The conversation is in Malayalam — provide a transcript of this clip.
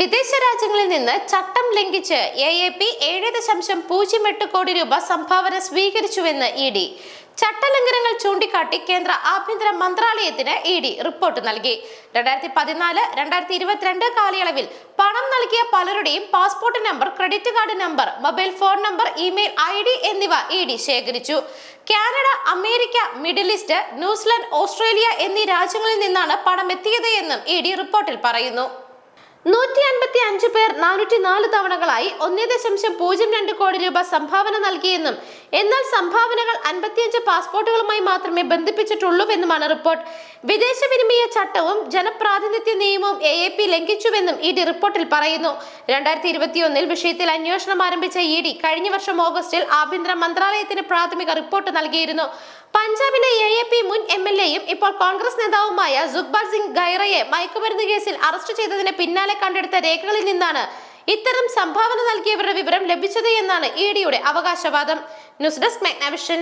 വിദേശ രാജ്യങ്ങളിൽ നിന്ന് ചട്ടം ലംഘിച്ച് എ എ പി ഏഴ് ദശാംശം പൂജ്യം എട്ട് കോടി രൂപ സംഭാവന സ്വീകരിച്ചുവെന്ന് ഇ ഡി ചട്ടലംഘനങ്ങൾ ചൂണ്ടിക്കാട്ടി കേന്ദ്ര ആഭ്യന്തര മന്ത്രാലയത്തിന് ഇ ഡി റിപ്പോർട്ട് നൽകി. രണ്ടായിരത്തി പതിനാല് രണ്ടായിരത്തി ഇരുപത്തിരണ്ട് കാലയളവിൽ പണം നൽകിയ പലരുടെയും passport number credit card number mobile phone number email I D എന്നിവ ഇ ഡി ശേഖരിച്ചു. Canada America Middle East New Zealand Australia എന്നീ രാജ്യങ്ങളിൽ നിന്നാണ് പണം എത്തിയത് എന്നും ഇ ഡി റിപ്പോർട്ടിൽ പറയുന്നു. നൂറ്റി അൻപത്തി അഞ്ച് പേർ നാനൂറ്റി നാല് തവണകളായി ഒന്നേ ദശാംശം പൂജ്യം രണ്ട് കോടി രൂപ സംഭാവന നൽകിയെന്നും എന്നാൽ സംഭാവനകൾ അൻപത്തിയഞ്ച് പാസ്പോർട്ടുകളുമായി മാത്രമേ ബന്ധിപ്പിച്ചിട്ടുള്ളൂവെന്നുമാണ് റിപ്പോർട്ട്. വിദേശ വിനിമയ ചട്ടവും ജനപ്രാതിനിധ്യ നിയമവും എ എ പി ലംഘിച്ചുവെന്നും ഇ ഡി റിപ്പോർട്ടിൽ പറയുന്നു. രണ്ടായിരത്തി ഇരുപത്തിയൊന്നിൽ വിഷയത്തിൽ അന്വേഷണം ആരംഭിച്ച ഇ ഡി കഴിഞ്ഞ വർഷം ഓഗസ്റ്റിൽ ആഭ്യന്തര മന്ത്രാലയത്തിന് പ്രാഥമിക റിപ്പോർട്ട് നൽകിയിരുന്നു. പഞ്ചാബിലെ എ എ പി മുൻ എം എൽ എയും ഇപ്പോൾ കോൺഗ്രസ് നേതാവുമായ സുഖ്ബാർ സിംഗ് ഗൈറയെ മയക്കുമരുന്ന് കേസിൽ അറസ്റ്റ് ചെയ്തതിന് പിന്നാലെ കണ്ടെടുത്ത രേഖകളിൽ നിന്നാണ് ഇത്തരം സംഭാവന നൽകിയവരുടെ വിവരം ലഭിച്ചത് എന്നാണ് ഇ ഡിയുടെ അവകാശവാദം. News desk Megnavision.